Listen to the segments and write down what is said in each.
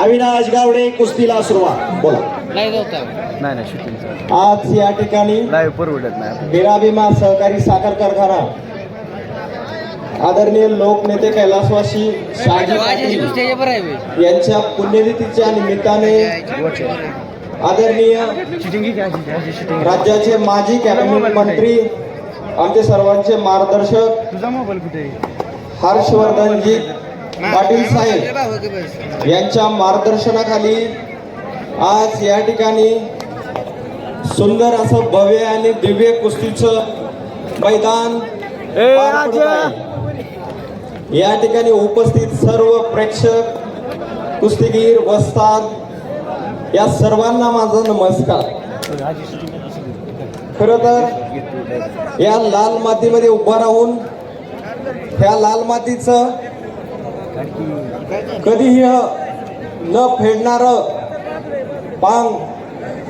अविनाश गावडे कुस्तीला सुरुवात. बोला. नाही नाही नाही शूटिंग आज या ठिकाणी लाईव्ह परवडत नाही. बिराबिमा सहकारी साखर कारखाना. आदरणीय लोकनेते कैलासवासी पाटील. यांच्या पुण्यतिथीच्या निमित्ताने आदरणीय राज्याचे माजी कॅबिनेट मंत्री आमचे सर्वांचे मार्गदर्शक हर्षवर्धनजी पाटील साहेब. यांच्या मार्गदर्शनाखाली आज या ठिकाणी सुंदर असं भव्य आणि दिव्य कुस्तीचं मैदान. या ठिकाणी उपस्थित सर्व प्रेक्षक कुस्तीगीर वस्ताद या सर्वांना माझा नमस्कार खर तर या लाल मातीमध्ये उभा राहून ह्या लाल मातीचं कधीही न फेडणार पांग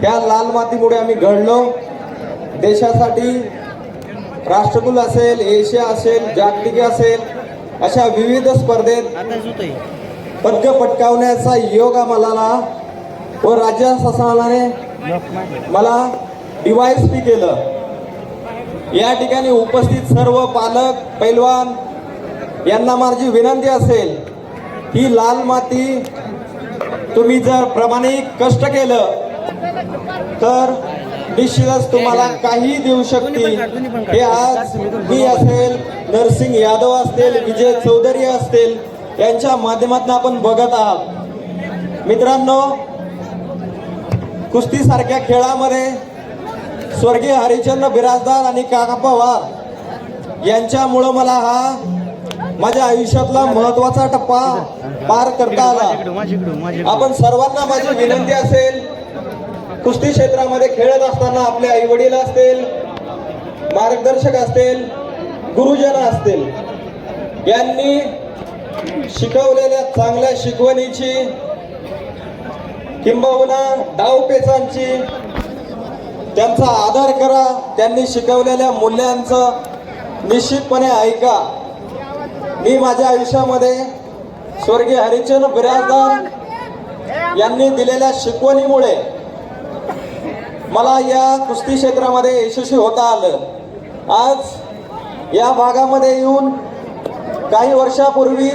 त्या लाल मातीमुळे आम्ही घडलो. देशासाठी राष्ट्रकुल असेल एशिया असेल जागतिक असेल अशा विविध स्पर्धेत पदक पटकावण्याचा योग आम्हाला व राज्य शासनाने मला डिवाइस पी केलं. या ठिकाणी उपस्थित सर्व पालक पैलवान यांना माझी विनंती असेल ही लाल माती तुम्ही जर प्रामाणिक कष्ट केलं तर निश्चितच तुम्हाला काही देऊ शकते हे आज मी असेल नरसिंग यादव असतील विजय चौधरी असतील यांच्या माध्यमातून आपण बघत आहात. मित्रांनो कुस्ती सारख्या खेळामध्ये स्वर्गीय हरिचंद्र बिराजदार आणि काका पवार यांच्यामुळं मला हा माझ्या आयुष्यातला महत्त्वाचा टप्पा पार करता आला. आपण सर्वांना माझी विनंती असेल कुस्ती क्षेत्रामध्ये खेळत असताना आपले आई वडील असतील मार्गदर्शक असतील गुरुजन असतील यांनी शिकवलेल्या चांगल्या शिकवणीची किंबहुना डावपेचांची त्यांचा आदर करा त्यांनी शिकवलेल्या मूल्यांचं निश्चितपणे ऐका. मी माझ्या आयुष्यामध्ये स्वर्गीय हरिचंद बिराजदार यांनी दिलेल्या शिकवणीमुळे मला या कुस्ती क्षेत्रामध्ये यशस्वी होता आलं. आज या भागामध्ये येऊन काही वर्षापूर्वी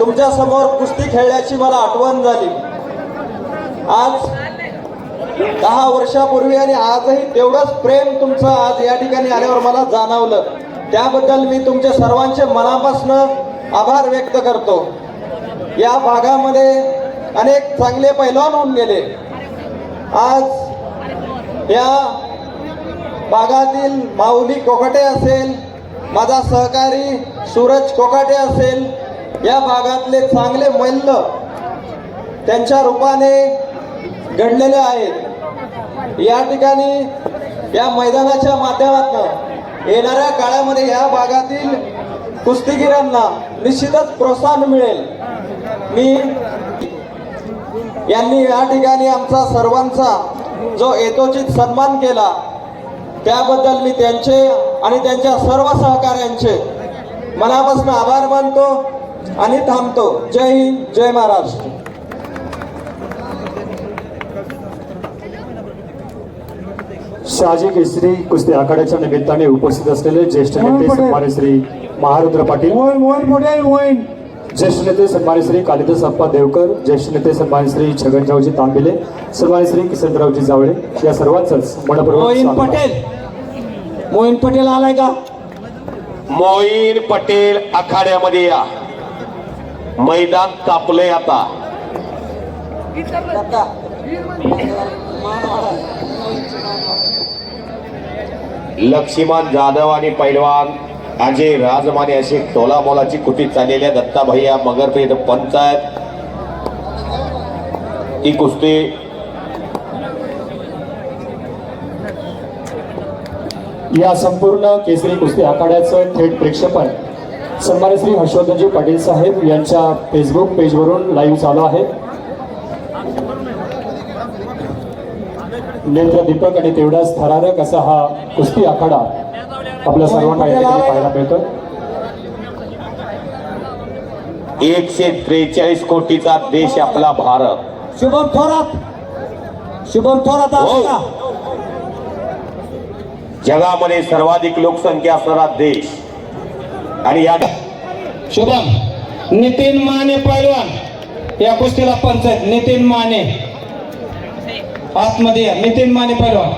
तुमच्यासमोर कुस्ती खेळण्याची मला आठवण झाली. आज दहा वर्षापूर्वी आणि आजही तेवढंच प्रेम तुमचं आज या ठिकाणी आल्यावर मला जाणवलं. त्याबद्दल मी तुमच्या सर्वांचे मनापासून आभार व्यक्त करतो. या भागामध्ये अनेक चांगले पैलवान होऊन गेले. आज या भागातील माऊली कोकाटे असेल माझा सहकारी सूरज कोकाटे असेल या भागातले चांगले मल्ल त्यांच्या रूपाने घडलेले आहेत. या ठिकाणी या मैदानाच्या माध्यमातून येणाऱ्या काळामध्ये या भागातील कुस्तीगिरांना निश्चितच प्रोत्साहन मिळेल. मी यांनी या ठिकाणी आमचा सर्वांचा जो यथोचित सन्मान केला त्याबद्दल मी त्यांचे आणि त्यांच्या सर्व सहकाऱ्यांचे मनापासून आभार मानतो आणि थांबतो. जय हिंद जय महाराष्ट्र. शहाजी केसरी कुस्ती आखाड्याच्या निमित्ताने उपस्थित असलेले ज्येष्ठ नेते सन्मान्य श्री महारुद्र पाटील. ज्येष्ठ नेते सन्मान्य श्री कालिदास अप्पा देवकर ज्येष्ठ नेते सन्मान्य श्री छगनरावजी तांबिले सन्मान्य श्री किसनरावजी जावळे. या सर्वांचंच मनपूर्वक आहे. पटेल. मोईन पटेल आलाय का? मोईन पटेल आखाड्यामध्ये या. मैदान तापलंय आता. लक्ष्मण जाधव आणि पैलवान अजय राजमाने अशी टोलामोलाची कुटीत चाललेल्या दत्ताभैया मगरपेठ पंचायत ही कुस्ती या संपूर्ण केसरी कुस्ती आखाड्याचं थेट प्रेक्षेपण. सन्मान्य श्री हर्षवर्धनजी पाटील साहेब यांच्या फेसबुक पेजवरून लाईव्ह चालू आहे. नेत्र दीपक आणि तेवढाच थरारक असा हा कुस्ती आखाडा. आपल्या सर्वांना या ठिकाणी पाहायला मिळतो. एकशे त्रेचाळीस कोटीचा देश आपला भारत. शुभम थोरात. शुभम थोरात हो. जगामध्ये सर्वाधिक लोकसंख्या असणारा देश. आणि या शुभम नितीन माने पैलवान. या कुस्तीला पंच नितीन माने. आतमध्ये नितीन माने पैलवान.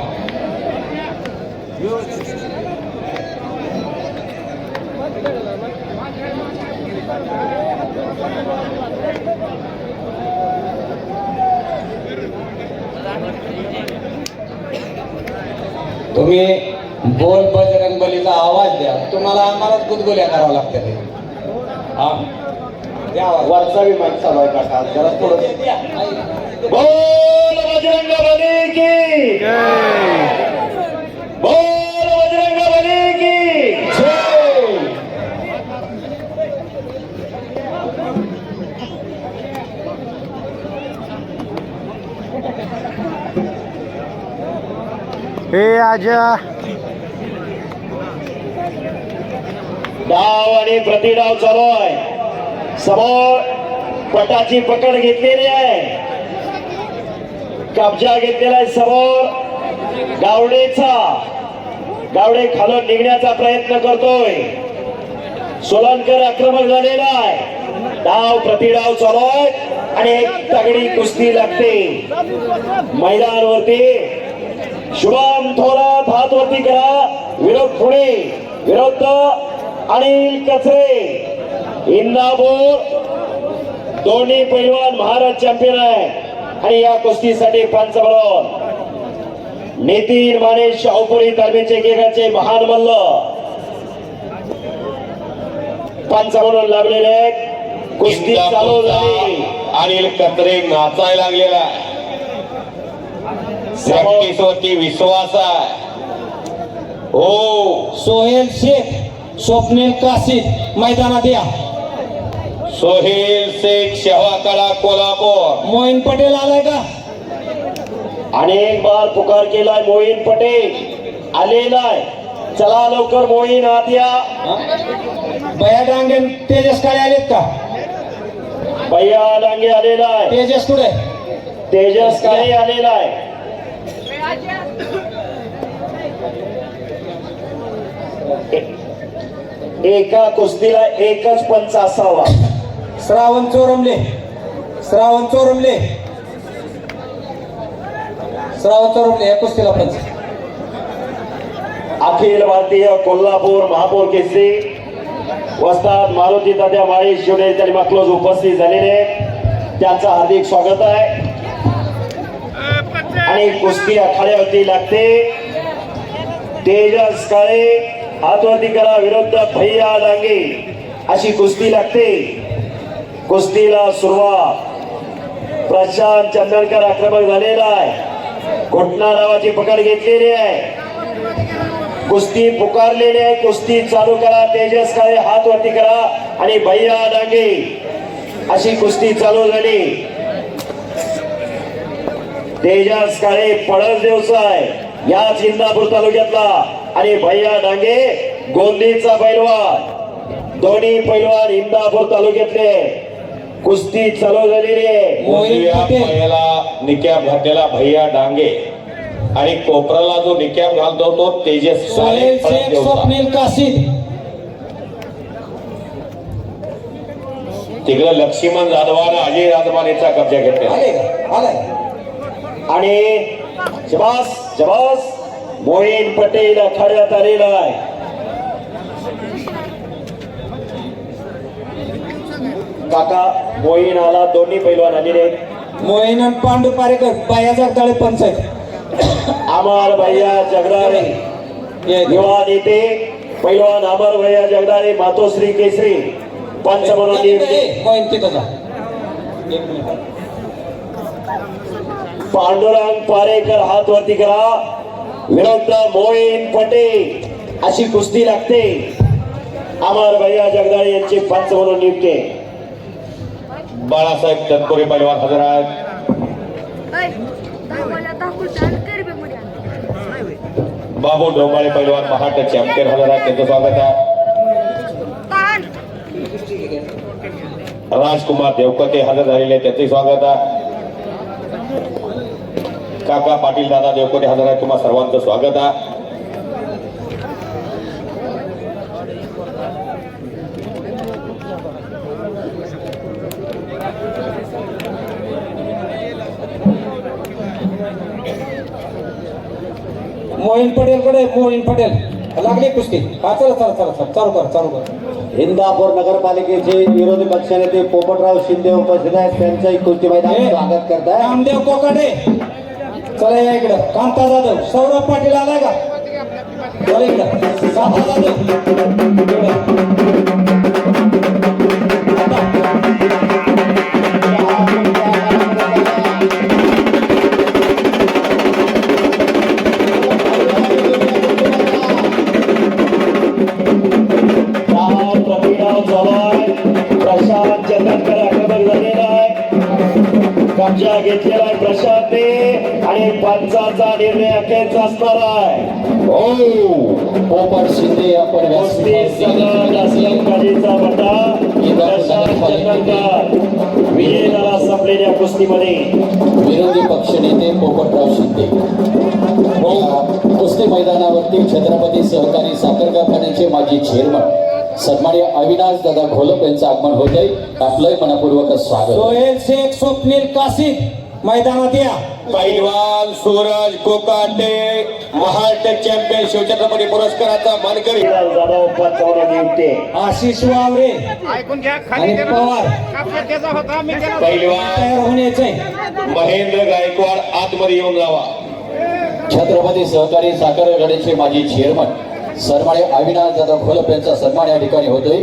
तुम्ही बोल बजरंग बलीचा आवाज द्या. तुम्हाला आम्हालाच गुदगुल्या करावं लागते ते. हा. द्या. वरचा माईक चालू आहे काका जरा थोडं बोल! राजा. डाव आणि प्रतिडाव चालू आहे समोर पटाची पकड घेतलेली आहे. कब्जा घेतलेला आहे समोर. गावडेचा. गावडे खालून निघण्याचा प्रयत्न करतोय. सोलनकर आक्रमक झालेला आहे. डाव प्रतिडाव चालू आहे आणि एक तगडी कुस्ती लागते. मैदानावरती शुभम थोरात हात वरती करा. विरोध पुणे विरोध अनिल कचरे इंदापूर. दोन्ही पैलवान महाराज चॅम्पियन आहे. आणि या कुस्तीसाठी पंच म्हणून नितीन माने शाहपुरी तालमीचे एकेकाचे महान मल्ल. पंच म्हणून लागलेले आहेत. कुस्ती चालू झाली अनिल कचरे नाचायला लागलेला प्रॅक्टिसवरती विश्वास आहे. हो. सोहेल शेख स्वप्नील कासिद मैदानात या. सोहेल शेख शहाकडा कोल्हापूर. मोहीन पटेल आलाय का? अनेक बार पुकार केलाय मोहीन पटेल. आलेला आहे. चला लवकर मोहीन आत या. बया डांगे तेजस काळे आलेत का? भैया डांगे आलेला आहे. तेजस कुठे? तेजस काळे आलेला आहे. एका कुस्तीला एकच पंच असावा. श्रावण चोरमले. श्रावण चोरमले. श्रावण चोरमले या कुस्तीला पंच. अखिल भारतीय कोल्हापूर महापौर केसरी वस्ताद मारुती तात्या माळी शिवडे त्यांनी माकलोज उपस्थित झालेले. त्यांचं हार्दिक स्वागत आहे. आणि कुस्ती आखाड्यावरती लागते. तेजस काळे हातवरती करा विरुद्ध भैया डांगे. अशी कुस्ती लागते. कुस्तीला सुरुवात. प्रशांत चंदनकर आक्रमक झालेला आहे. घोटणा नावाची पकड घेतलेली आहे. कुस्ती पुकारलेली आहे. कुस्ती चालू करा. तेजस काळे हात वरती करा. आणि भैया डांगे. अशी कुस्ती चालू झाली. तेजस काळे पळस व्यवसाय याच इंदापूर तालुक्यातला आणि भैया डांगे गोंदीचा पैलवान. दोन्ही पैलवान इंदापूर तालुक्यातले. कुस्ती चालू झालेली आहे निकॅप घातलेला भैया डांगे. आणि कोपराला जो निकॅप घालतो तो तेजस. स्वप्नील कासिद. तिकडं लक्ष्मण जाधवानं अजय राजमानेचा कब्जा घेतला आणि जबास जबास मोहीन पटेल आखाड्यात आलेला आहे. काका मोहीन आला दोन्ही पैलवान आलेले मोहीन आणि पांडू पारेकर बाया जगदाळे पंच आहेत अमर भैया जगदाळे. युवा नेते पैलवान अमर भैया जगदाळे मातोश्री केसरी पंच म्हणून. मोहीन तिथं एक मिनिट. पांडुरंग पारेकर हात वरती करा. विरुद्ध मोहीन पटेल अशी कुस्ती लागते. अमर भैया जगदाळे यांची पंच म्हणून नियुक्ती. बाळासाहेब तत्पुरे पैलवान हजर आहेत. बाबू डोंबाळे पैलवान महाराष्ट्र चॅम्पियन हजर आहेत. त्यांचं स्वागत आहे. राजकुमार देवकते हजर झालेले त्यांचे स्वागत आहे. काका पाटील दादा देवकते हजर आहे तुम्हा सर्वांचं स्वागत आहे. मोहीन पटेल कडे मोहीन पटेल. लागली कुस्ती. हा चला चला चला चला. चालू कर चालू कर. इंदापूर नगरपालिकेचे विरोधी पक्षनेते पोपटराव शिंदे उपस्थित आहेत. त्यांचंही कुस्ती मैदानात स्वागत करताय रामदेव कोकाटे. चला या इकडं. कांता जाधव सौरभ पाटील आलाय का? चला इकडं. कांता जाधव. पोपट शिंदे आपण असलंकारीचा बटा प्रशांत चंदनकर विजय झाला संपलेल्या कुस्तीमध्ये. विरोधी पक्षनेते पोपटराव शिंदे. कुस्ती मैदानावरती छत्रपती सहकारी साखर कारखान्याचे माजी चेअरमन सन्मान्य अविनाश दादा घोलप यांचं आगमन होत आहे आपलंही मनपूर्वक स्वागत. सोहेल शेख स्वप्नील कासिम. मैदानात या. पैलवान सूरज कोकाटे महाराष्ट्र चॅम्पियन शिवछत्रपती पुरस्काराचा मानकरी. आशिष वावरे आणि पवार. पैलवान. तयार होण्याचे. महेंद्र गायकवाड आतमध्ये येऊन जावा. छत्रपती सहकारी साखर कारखान्याचे माजी चेअरमन सन्मान्य अविनाश दादा घोलप यांचा सन्मान या ठिकाणी होतोय.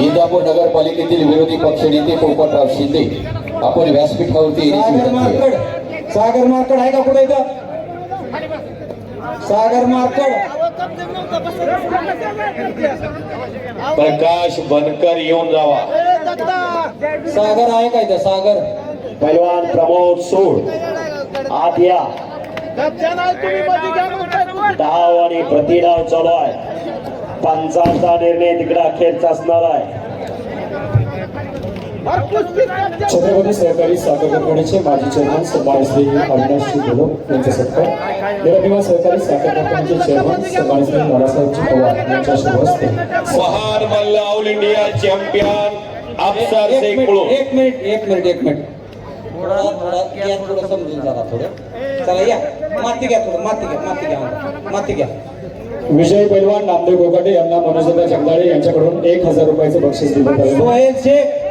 इंदापूर नगरपालिकेतील विरोधी पक्षनेते पोपटराव शिंदे. आपण व्यासपीठावरती सागर. मार्कड सागर मार्कड आहे का कुठे इथं? सागर मार्कड प्रकाश बनकर येऊन जावा. सागर आहे का इथं? सागर. पैलवान प्रमोद सूड. आत या. धाव आणि प्रतिडाव चालू आहे. पंचांचा निर्णय तिकडे अखेरचा असणार आहे. छत्रपती सहकारी साखर कारखान्याचे माजी चेअरमन सन्मान्य श्री अविनाशजी घोलप यांचे सत्कार. निरभिमा सहकारी साखर कारखान्याचे चेअरमन सन्मान्य श्री नानासाहेबजी पवार यांच्या शुभ हस्ते. महान मल्ल ऑल इंडिया चॅम्पियन अफसर एक शेख मिनिट कुळू एक मिनिट एक मिनिट एक मिनिट. थोडा थोडा या थोडं समजून जरा थोडं. चला या. माती घ्या थोडं माती घ्या माती घ्या. माती घ्या. विजय पैलवान नामदेव गोगाटे यांना मनोजदा जगदाळे यांच्याकडून एक हजार रुपयाचं बक्षीस आलं सोहेल शेख.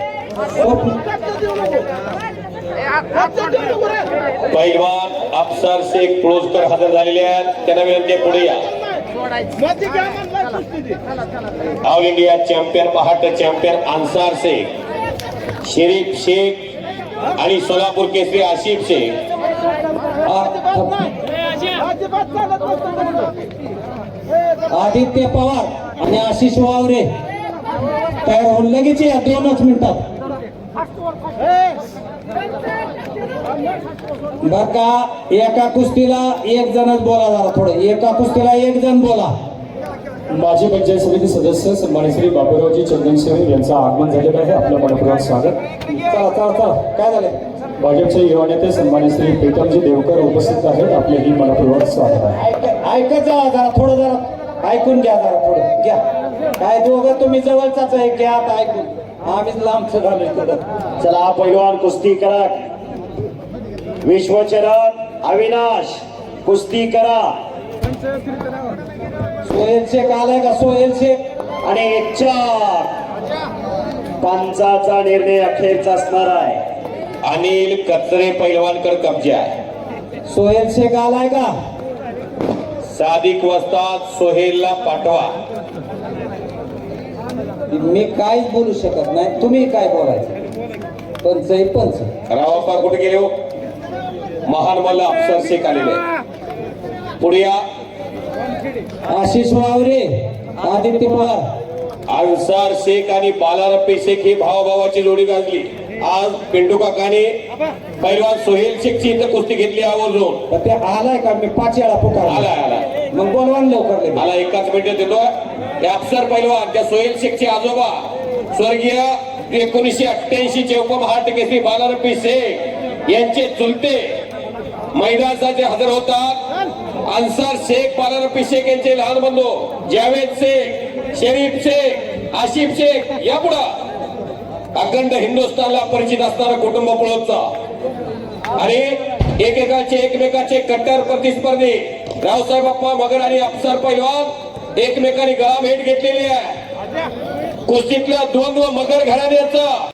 पैलवान अफसर शेख पुळोजकर हजर झालेले आहेत. त्यांना विनंती पुढे या. ऑल इंडिया चॅम्पियन पहाट चॅम्पियन अन्सार शेख शरीफ शेख आणि सोलापूर केसरी आशिफ शेख. आदित्य पवार आणि आशिष वावरे तयार होऊन लगेच या दोनच मिनिटात. बर का एका कुस्तीला एक जणच बोला जरा थोडं एका कुस्तीला एक जण बोला. माजी पंचायत समिती सदस्य सन्मान्य श्री बाबूरावजी चंदनशिवे यांचं आगमन झालेलं आहे. आपलं मनपूर्वक स्वागत. चला चला चला. काय झालंय? भाजपचे युवा नेते सन्मान्य श्री प्रीतमजी देवकर उपस्थित आहेत. आपलेही मनपूर्वक स्वागत आहे. ऐक ऐकत जा जरा थोडं जरा. ऐकून घ्या जरा थोडं. घ्या. काय दोघं तुम्ही जवळचाच आहे घ्या आता ऐकून. आम्हीच लांबचं झालोय थोडं चला पैलवान कुस्ती करा। विश्वचरण अविनाश कुस्ती करा। सोहेल शेख आलाय का? सोहेल शेख। आणि एक चार। पंचाचा निर्णय अखेरचा असणार आहे. अनिल कचरे पैलवानकर कब्जा आहे. सोहेल शेख आलाय का? सादिक वस्ताद सोहेलला पाठवा. मी काहीच बोलू शकत नाही. तुम्ही काय बोलायचं? पंच आहे पंच. रावापा कुठे गेले हो? महान मल्ल अफसर शेख आलेले. पुढे या. आशिष वावरे आदित्य पवार. अन्सार शेख आणि बालारप्पे शेख ही भावाभावाची जोडी गाजली. आज पिंटू काकाने पैलवान सोहेल शेखची इथं कुस्ती घेतली आवर्जून. ते आलाय का? मी पाच वेळा पुकार आलाय आलाय. मग बोलवा ना लवकर. मला एकाच मिनिटात देतो हे अफसर पैलवान त्या सोहेल शेखचे आजोबा स्वर्गीय एकोणीसशे अठ्ठ्याऐंशी चे उपमहाराष्ट्र केसरी बालारपी शेख यांचे चुलते मैदानासाठी हजर होतात. अन्सार शेख बालारपी शेख यांचे लहान बंधू जावेद शेख शरीफ शेख आशिफ शेख यापुढं अखंड हिंदुस्थानला परिचित असणारा कुटुंब पळवचा आणि एकेकाचे एकमेकाचे कट्टर प्रतिस्पर्धी रावसाहेब अप्पा मगर आणि अफसर पैलवान एकमेकांनी गळा भेट घेतलेली आहे. कुस्तीतल्या द्वंद्व मगर घराण्याचं.